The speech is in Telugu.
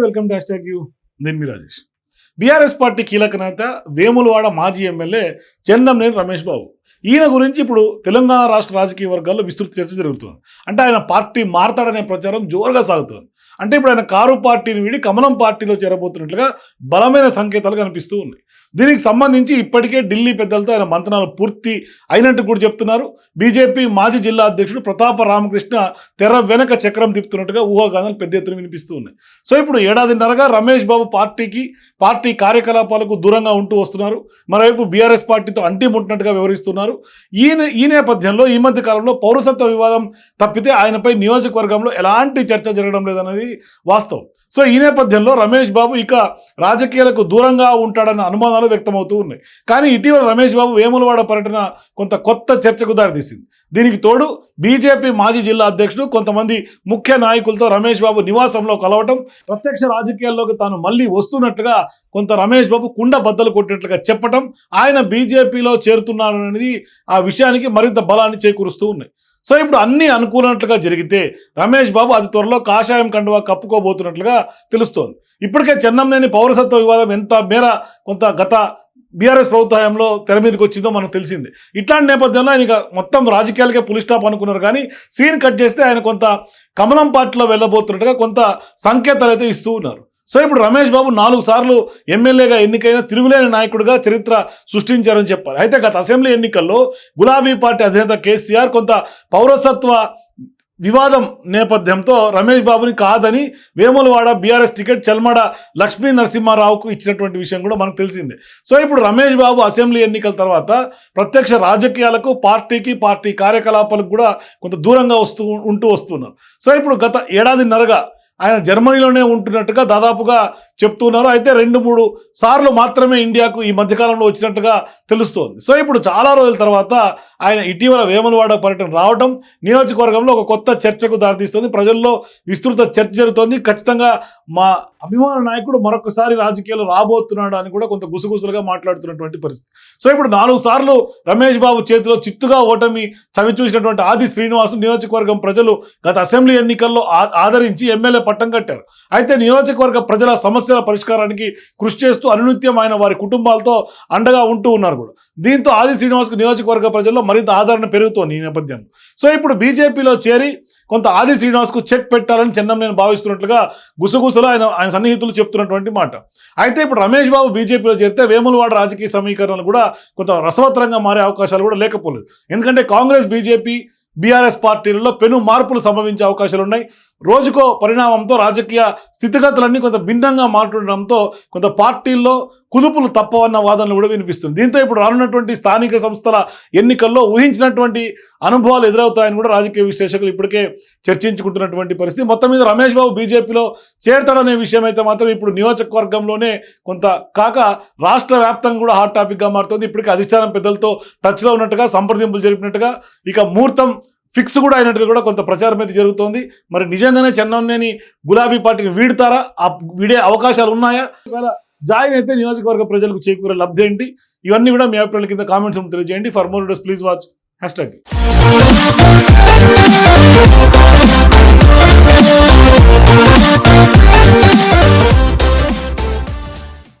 Welcome to hash you. నేను మీ రాజేష్. బీఆర్ఎస్ పార్టీ కీలక నేత వేములవాడ మాజీ ఎమ్మెల్యే చెన్నంనేని రమేష్ బాబు. ఈయన గురించి ఇప్పుడు తెలంగాణ రాష్ట్ర రాజకీయ వర్గాల్లో విస్తృత చర్చ జరుగుతుంది. అంటే ఆయన పార్టీ మారతాడనే ప్రచారం జోరుగా సాగుతుంది. అంటే ఇప్పుడు ఆయన కారు పార్టీని వీడి కమలం పార్టీలో చేరబోతున్నట్లుగా బలమైన సంకేతాలు కనిపిస్తూ ఉన్నాయి. దీనికి సంబంధించి ఇప్పటికే ఢిల్లీ పెద్దలతో ఆయన మంతనాలు పూర్తి అయినట్టు కూడా చెప్తున్నారు. బీజేపీ మాజీ జిల్లా అధ్యక్షుడు ప్రతాప రామకృష్ణ తెర వెనక చక్రం తిప్పుతున్నట్టుగా ఊహాగానాలు పెద్ద ఎత్తున వినిపిస్తూ ఉన్నాయి. సో ఇప్పుడు ఏడాదిన్నరగా రమేష్ బాబు పార్టీకి పార్టీ కార్యకలాపాలకు దూరంగా ఉంటూ వస్తున్నారు. మరోవైపు బీఆర్ఎస్ పార్టీతో అంటిముంటున్నట్టుగా వివరిస్తున్నారు. ఈ ఈ నేపథ్యంలో ఈ మధ్య కాలంలో పౌరసత్వ వివాదం తప్పితే ఆయనపై నియోజకవర్గంలో ఎలాంటి చర్చ జరగడం లేదన్నది వాస్తవం. సో ఈ నేపథ్యంలో రమేష్ బాబు ఇక రాజకీయాలకు దూరంగా ఉంటాడన్న అనుమానాలు వ్యక్తమవుతూ ఉన్నాయి. కానీ ఇటీవల రమేష్ బాబు వేములవాడ పర్యటన కొంత కొత్త చర్చకు దారితీసింది. దీనికి తోడు బీజేపీ మాజీ జిల్లా అధ్యక్షుడు కొంతమంది ముఖ్య నాయకులతో రమేష్ బాబు నివాసంలో కలవటం ప్రత్యక్ష రాజకీయాల్లోకి తాను మళ్ళీ వస్తున్నట్లుగా కొంత రమేష్ బాబు కుండ బద్దలు కొట్టినట్లుగా చెప్పటం ఆయన బీజేపీలో చేరుతున్నారనేది ఆ విషయానికి మరింత బలాన్ని చేకూరుస్తూ ఉన్నాయి. సో ఇప్పుడు అన్ని అనుకూలనట్లుగా జరిగితే రమేష్ బాబు అతి త్వరలో కాషాయం కండువా కప్పుకోబోతున్నట్లుగా తెలుస్తోంది. ఇప్పటికే చెన్నంనేని పౌరసత్వ వివాదం ఎంత మేర కొంత గత బీఆర్ఎస్ ప్రభుత్వంలో తెర మీదకి వచ్చిందో మనకు తెలిసింది. ఇట్లాంటి నేపథ్యంలో ఆయన మొత్తం రాజకీయాలకే పులి స్టాప్ అనుకున్నారు కానీ సీన్ కట్ చేస్తే ఆయన కొంత కమలం పార్టీలో వెళ్ళబోతున్నట్టుగా కొంత సంకేతాలు అయితే ఇస్తూ ఉన్నారు. సో ఇప్పుడు రమేష్ బాబు నాలుగు సార్లు ఎమ్మెల్యేగా ఎన్నికైన తిరుగులేని నాయకుడిగా చరిత్ర సృష్టించారని చెప్పాలి. అయితే గత అసెంబ్లీ ఎన్నికల్లో గులాబీ పార్టీ అధినేత కేసీఆర్ కొంత పౌరసత్వ వివాదం నేపథ్యంతో రమేష్ బాబుని కాదని వేములవాడ బీఆర్ఎస్ టికెట్ చల్మడ లక్ష్మీ నరసింహారావుకు ఇచ్చినటువంటి విషయం కూడా మనకు తెలిసిందే. సో ఇప్పుడు రమేష్ బాబు అసెంబ్లీ ఎన్నికల తర్వాత ప్రత్యక్ష రాజకీయాలకు పార్టీకి పార్టీ కార్యకలాపాలకు కూడా కొంత దూరంగా వస్తూ ఉంటూ వస్తున్నారు. సో ఇప్పుడు గత ఏడాదిన్నరగా ఆయన జర్మనీలోనే ఉంటున్నట్టుగా దాదాపుగా చెప్తున్నారు. అయితే రెండు మూడు సార్లు మాత్రమే ఇండియాకు ఈ మధ్యకాలంలో వచ్చినట్టుగా తెలుస్తోంది. సో ఇప్పుడు చాలా రోజుల తర్వాత ఆయన ఇటీవల వేములవాడ పర్యటన రావడం నియోజకవర్గంలో ఒక కొత్త చర్చకు దారితీస్తుంది. ప్రజల్లో విస్తృత చర్చ జరుగుతోంది. ఖచ్చితంగా మా అభిమాన నాయకుడు మరొకసారి రాజకీయాలు రాబోతున్నాడు అని కూడా కొంత గుసగుసలుగా మాట్లాడుతున్నటువంటి పరిస్థితి. సో ఇప్పుడు నాలుగు సార్లు రమేష్ బాబు చేతిలో చిత్తుగా ఓటమి చవిచూసినటువంటి ఆది శ్రీనివాసు నియోజకవర్గం ప్రజలు గత అసెంబ్లీ ఎన్నికల్లో ఆ- ఆదరించి ఎమ్మెల్యే పట్టం కట్టారు. అయితే నియోజకవర్గ ప్రజల సమస్యల పరిష్కారానికి కృషి చేస్తూ అనునిత్యం ఆయన వారి కుటుంబాలతో అండగా ఉంటూ ఉన్నారు కూడా. దీంతో ఆది శ్రీనివాస్కు నియోజకవర్గ ప్రజల్లో మరింత ఆదరణ పెరుగుతోంది ఈ నేపథ్యంలో. సో ఇప్పుడు బీజేపీలో చేరి కొంత ఆది శ్రీనివాస్కు చెక్ పెట్టాలని చెన్నం నేను భావిస్తున్నట్లుగా గుసగుసలు ఆయన ఆయన సన్నిహితులు చెప్తున్నటువంటి మాట. అయితే ఇప్పుడు రమేష్ బాబు బీజేపీలో చేరితే వేములవాడ రాజకీయ సమీకరణలు కూడా కొంత రసవత్తరంగా మారే అవకాశాలు కూడా లేకపోలేదు. ఎందుకంటే కాంగ్రెస్ బీజేపీ బీఆర్ఎస్ పార్టీలలో పెను మార్పులు సంభవించే అవకాశాలు ఉన్నాయి. రోజుకో పరిణామంతో రాజకీయ స్థితిగతులన్నీ కొంత భిన్నంగా మారుతుండడంతో కొంత పార్టీల్లో కుదుపులు తప్పవన్న వాదనలు కూడా వినిపిస్తుంది. దీంతో ఇప్పుడు రానున్నటువంటి స్థానిక సంస్థల ఎన్నికల్లో ఊహించినటువంటి అనుభవాలు ఎదురవుతాయని కూడా రాజకీయ విశ్లేషకులు ఇప్పటికే చర్చించుకుంటున్నటువంటి పరిస్థితి. మొత్తం మీద రమేష్ బాబు బీజేపీలో చేరతాడనే విషయం అయితే మాత్రం ఇప్పుడు నియోజకవర్గంలోనే కొంత కాక రాష్ట్ర వ్యాప్తంగా కూడా హాట్ టాపిక్గా మారుతుంది. ఇప్పటికే అధిష్టానం పెద్దలతో టచ్లో ఉన్నట్టుగా సంప్రదింపులు జరిపినట్టుగా ఇక ముహూర్తం ఫిక్స్ కూడా అయినట్టుగా కూడా కొంత ప్రచారం అయితే జరుగుతోంది. మరి నిజంగానే చెన్నంనేని గులాబీ పార్టీని వీడతారా? ఆ వీడే అవకాశాలు ఉన్నాయా? జాయిన్ అయితే నియోజకవర్గ ప్రజలకు చేకూరే లబ్ధి ఏంటి? ఇవన్నీ కూడా మీ అభిప్రాయాల కింద కామెంట్స్ తెలియజేయండి. ఫర్ మోర్ డస్ ప్లీజ్ వాచ్ హ్యాష్ ట్యాగ్